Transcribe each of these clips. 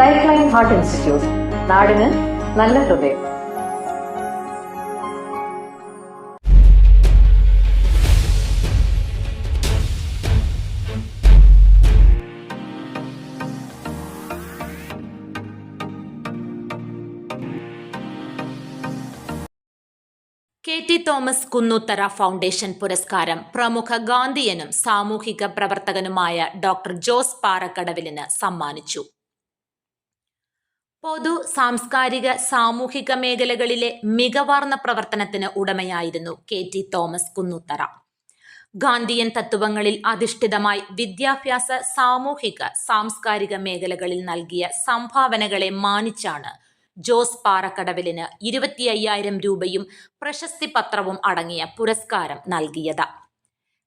Life line heart institute നാടിന് നല്ല ഹൃദയം. K T Thomas Kunnuthara foundation പുരസ്കാരം പ്രമുഖ ഗാന്ധിയനും സാമൂഹിക പ്രവർത്തകനുമായ ഡോക്ടർ ജോസ് പാറക്കടവിലിന് സമ്മാനിച്ചു. പൊതു സാംസ്കാരിക സാമൂഹിക മേഖലകളിലെ മികവാർന്ന പ്രവർത്തനത്തിന് ഉടമയായിരുന്നു K T Thomas Kunnuthara. Gandhian തത്വങ്ങളിൽ അധിഷ്ഠിതമായി വിദ്യാഭ്യാസ സാമൂഹിക സാംസ്കാരിക മേഖലകളിൽ നൽകിയ സംഭാവനകളെ മാനിച്ചാണ് ജോസ് പാറക്കടവിലിന് ഇരുപത്തി അയ്യായിരം രൂപയും പ്രശസ്തി പത്രവും അടങ്ങിയ പുരസ്കാരം നൽകിയത്.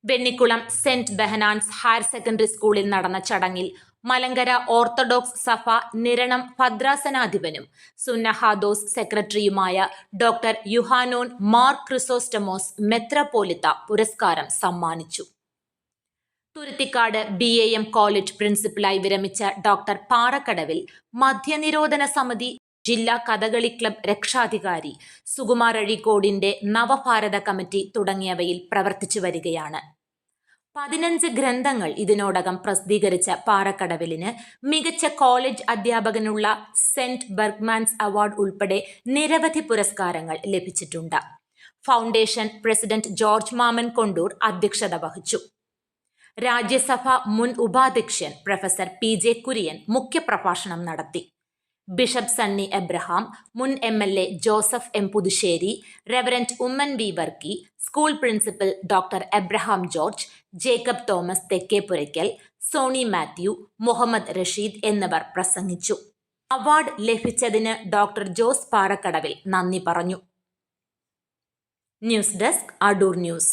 Vennikulam saint Behnan's higher secondary സ്കൂളിൽ നടന്ന ചടങ്ങിൽ മലങ്കര ഓർത്തഡോക്സ് സഫ നിരണം ഭദ്രാസനാധിപനും സുന്നഹാദോസ് സെക്രട്ടറിയുമായ ഡോക്ടർ യുഹാനോൻ മാർ ക്രിസോസ്റ്റമോസ് മെത്രപോലിത്ത പുരസ്കാരം സമ്മാനിച്ചു. Thuruthicad B A M college പ്രിൻസിപ്പലായി വിരമിച്ച ഡോക്ടർ പാറക്കടവിൽ മദ്യനിരോധന സമിതി ജില്ലാ കഥകളി ക്ലബ് രക്ഷാധികാരി സുകുമാർ അഴീക്കോടിന്റെ നവഭാരത കമ്മിറ്റി തുടങ്ങിയവയിൽ പ്രവർത്തിച്ചു വരികയാണ്. പതിനഞ്ച് ഗ്രന്ഥങ്ങൾ ഇതിനോടകം പ്രസിദ്ധീകരിച്ച പാറക്കടവിലിന് മികച്ച കോളേജ് അധ്യാപകനുള്ള സെന്റ് ബർഗ്മാൻസ് അവാർഡ് ഉൾപ്പെടെ നിരവധി പുരസ്കാരങ്ങൾ ലഭിച്ചിട്ടുണ്ട്. Foundation president George Mammen Kondoor അധ്യക്ഷത വഹിച്ചു. രാജ്യസഭ മുൻ ഉപാധ്യക്ഷൻ പ്രൊഫസർ പി ജെ കുര്യൻ മുഖ്യപ്രഭാഷണം നടത്തി. ബിഷപ്പ് സണ്ണി എബ്രഹാം മുൻ M L A Joseph M Puthussery reverend Oommen V Varkey school principal doctor Abraham George Jacob Thomas Thekkepurakkal Sony Mathew Muhammad Rasheed എന്നിവർ പ്രസംഗിച്ചു. Award ലഭിച്ചതിന് ഡോക്ടർ ജോസ് പാറക്കടവിൽ നന്ദി പറഞ്ഞു. News desk Adoor news.